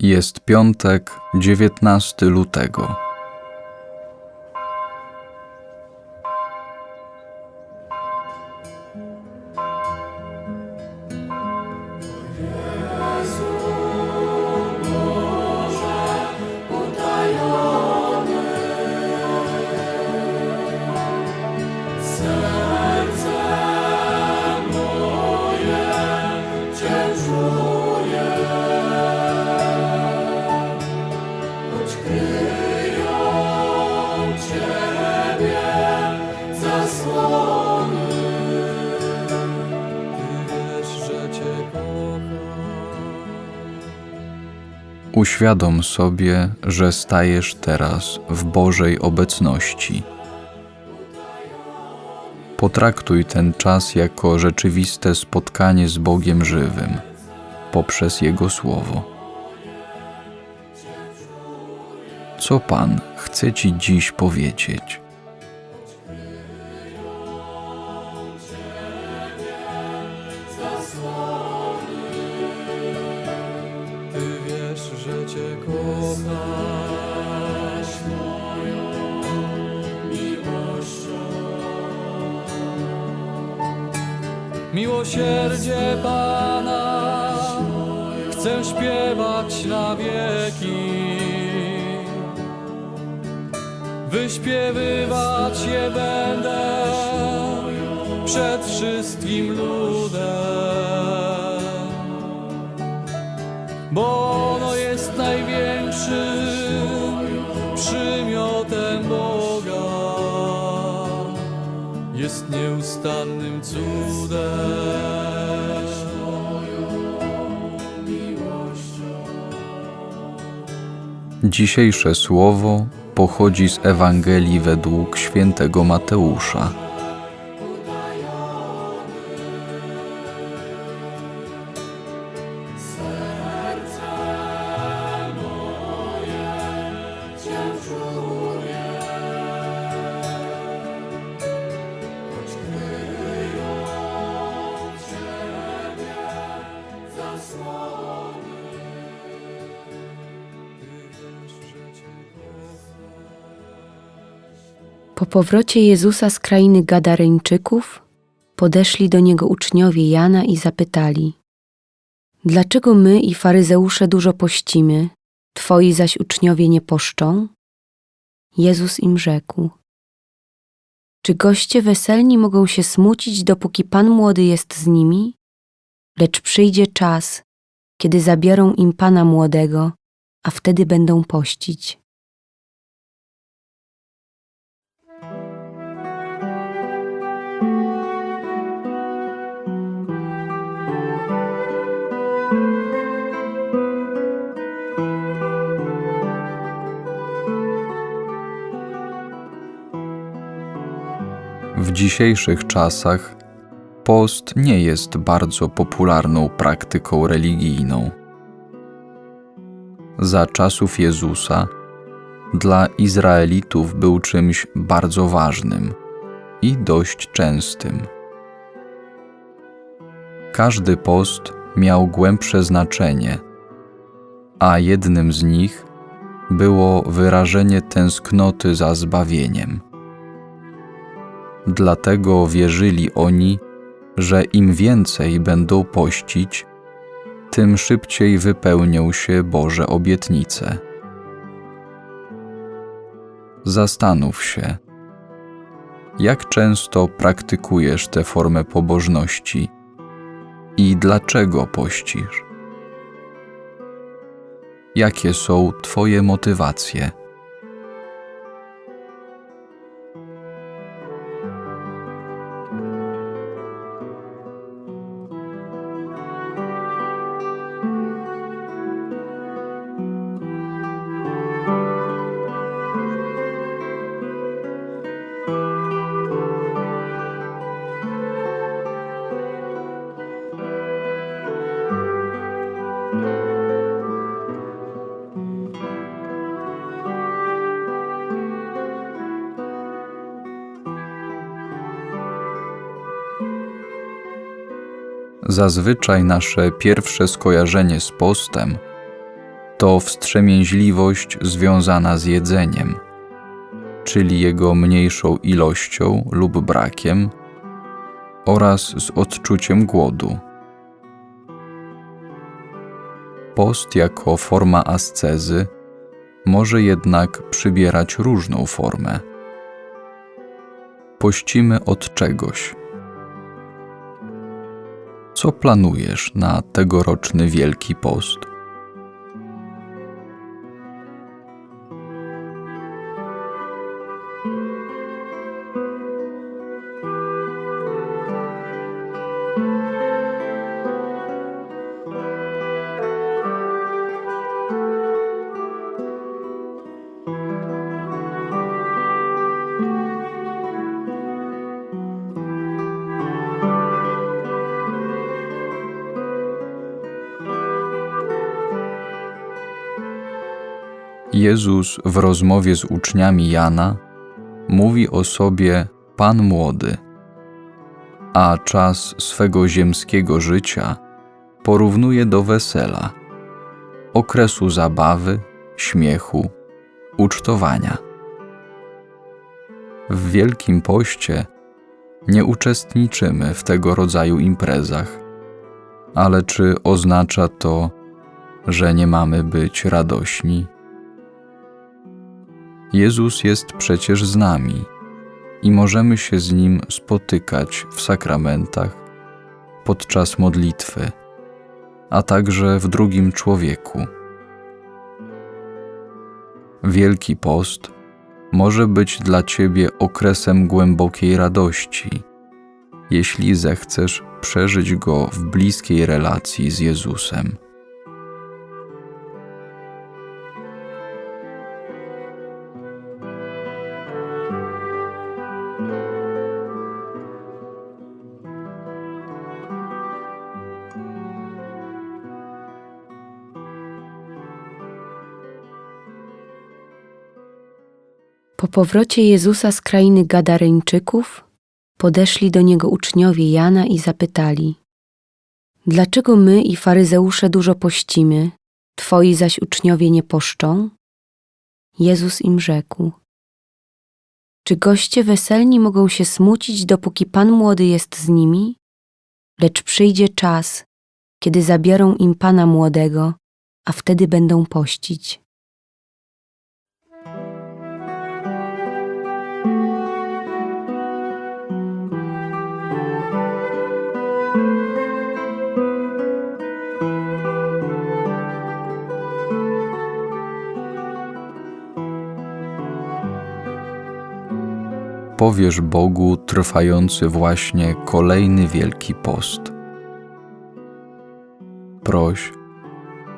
Jest piątek, 19 lutego. Uświadom sobie, że stajesz teraz w Bożej obecności. Potraktuj ten czas jako rzeczywiste spotkanie z Bogiem żywym poprzez Jego Słowo. Co Pan chce Ci dziś powiedzieć? Miłosierdzie Pana chcę śpiewać na wieki. Wyśpiewywać je będę przed wszystkim ludem Jest nieustannym cudem. Dzisiejsze słowo pochodzi z Ewangelii według świętego Mateusza. Po powrocie Jezusa z krainy Gadareńczyków podeszli do niego uczniowie Jana i zapytali: Dlaczego my i faryzeusze dużo pościmy, twoi zaś uczniowie nie poszczą? Jezus im rzekł: Czy goście weselni mogą się smucić, dopóki Pan młody jest z nimi? Lecz przyjdzie czas, kiedy zabiorą im Pana młodego, a wtedy będą pościć. W dzisiejszych czasach post nie jest bardzo popularną praktyką religijną. Za czasów Jezusa dla Izraelitów był czymś bardzo ważnym i dość częstym. Każdy post miał głębsze znaczenie, a jednym z nich było wyrażenie tęsknoty za zbawieniem. Dlatego wierzyli oni, że im więcej będą pościć, tym szybciej wypełnią się Boże obietnice. Zastanów się, jak często praktykujesz tę formę pobożności i dlaczego pościsz? Jakie są Twoje motywacje? Zazwyczaj nasze pierwsze skojarzenie z postem to wstrzemięźliwość związana z jedzeniem, czyli jego mniejszą ilością lub brakiem oraz z odczuciem głodu. Post jako forma ascezy może jednak przybierać różną formę. Pościmy od czegoś. Co planujesz na tegoroczny Wielki Post? Jezus w rozmowie z uczniami Jana mówi o sobie Pan młody, a czas swego ziemskiego życia porównuje do wesela, okresu zabawy, śmiechu, ucztowania. W Wielkim Poście nie uczestniczymy w tego rodzaju imprezach, ale czy oznacza to, że nie mamy być radośni? Jezus jest przecież z nami i możemy się z Nim spotykać w sakramentach, podczas modlitwy, a także w drugim człowieku. Wielki Post może być dla Ciebie okresem głębokiej radości, jeśli zechcesz przeżyć go w bliskiej relacji z Jezusem. Po powrocie Jezusa z krainy Gadareńczyków podeszli do niego uczniowie Jana i zapytali: Dlaczego my i faryzeusze dużo pościmy, twoi zaś uczniowie nie poszczą? Jezus im rzekł: Czy goście weselni mogą się smucić, dopóki Pan młody jest z nimi? Lecz przyjdzie czas, kiedy zabiorą im Pana młodego, a wtedy będą pościć. Powiesz Bogu trwający właśnie kolejny Wielki Post. Proś,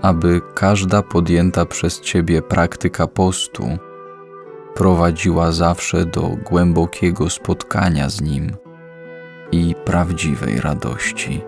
aby każda podjęta przez Ciebie praktyka postu prowadziła zawsze do głębokiego spotkania z Nim i prawdziwej radości.